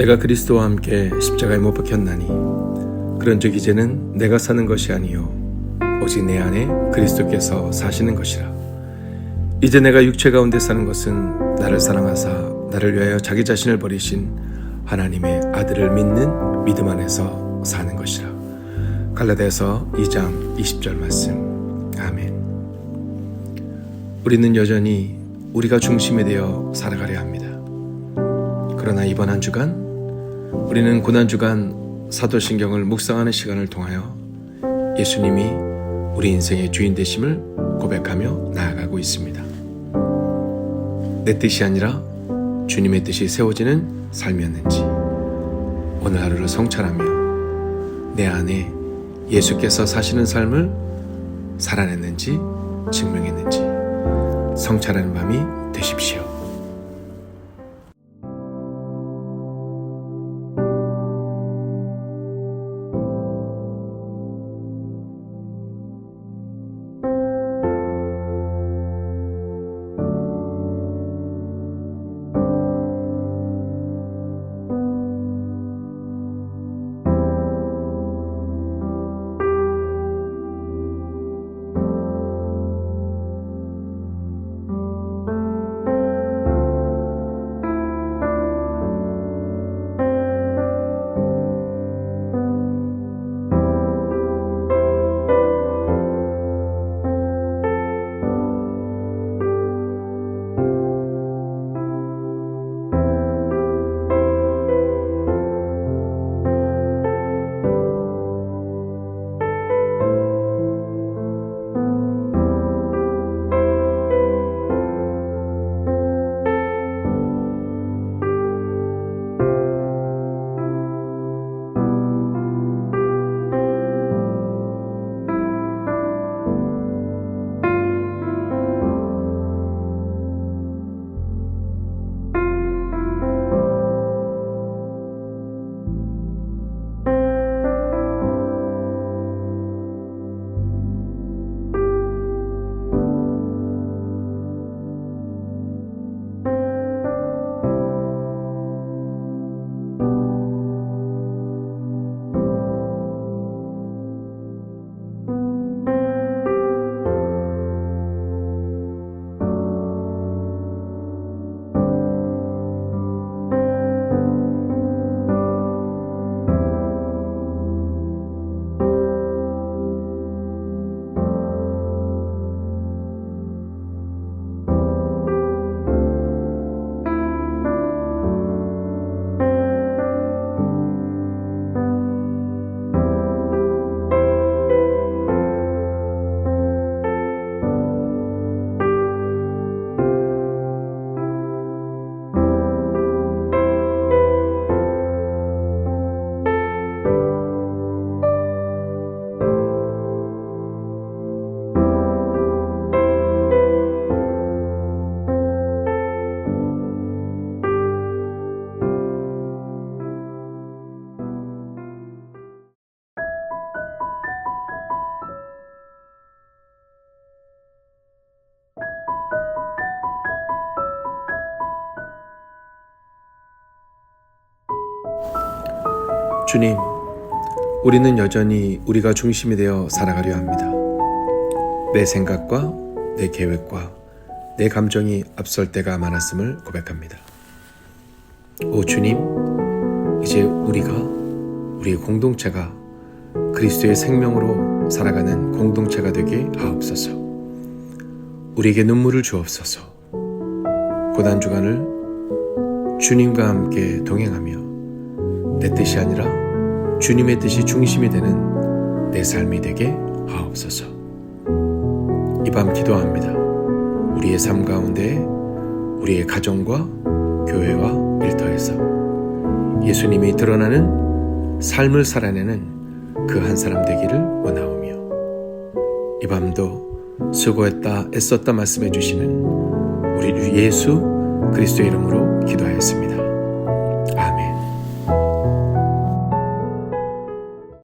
내가 그리스도와 함께 십자가에 못 박혔나니. 그런즉 이제는 내가 사는 것이 아니요. 오직 내 안에 그리스도께서 사시는 것이라. 이제 내가 육체 가운데 사는 것은 나를 사랑하사 나를 위하여 자기 자신을 버리신 하나님의 아들을 믿는 믿음 안에서 사는 것이라. 갈라디아서 2장 20절 말씀. 아멘. 우리는 여전히 우리가 중심이 되어 살아가려 합니다. 그러나 이번 한 주간 우리는 고난 주간 사도신경을 묵상하는 시간을 통하여 예수님이 우리 인생의 주인 되심을 고백하며 나아가고 있습니다. 내 뜻이 아니라 주님의 뜻이 세워지는 삶이었는지 오늘 하루를 성찰하며 내 안에 예수께서 사시는 삶을 살아냈는지 증명했는지 성찰하는 밤이 되십시오. 주님, 우리는 여전히 우리가 중심이 되어 살아가려 합니다. 내 생각과 내 계획과 내 감정이 앞설 때가 많았음을 고백합니다. 오 주님, 이제 우리가 우리의 공동체가 그리스도의 생명으로 살아가는 공동체가 되게 하옵소서. 우리에게 눈물을 주옵소서. 고난 주간을 주님과 함께 동행하며 내 뜻이 아니라 주님의 뜻이 중심이 되는 내 삶이 되게 하옵소서. 이 밤 기도합니다. 우리의 삶 가운데 우리의 가정과 교회와 일터에서 예수님이 드러나는 삶을 살아내는 그 한 사람 되기를 원하오며 이 밤도 수고했다 애썼다 말씀해 주시는 우리 주 예수 그리스도의 이름으로 기도하였습니다.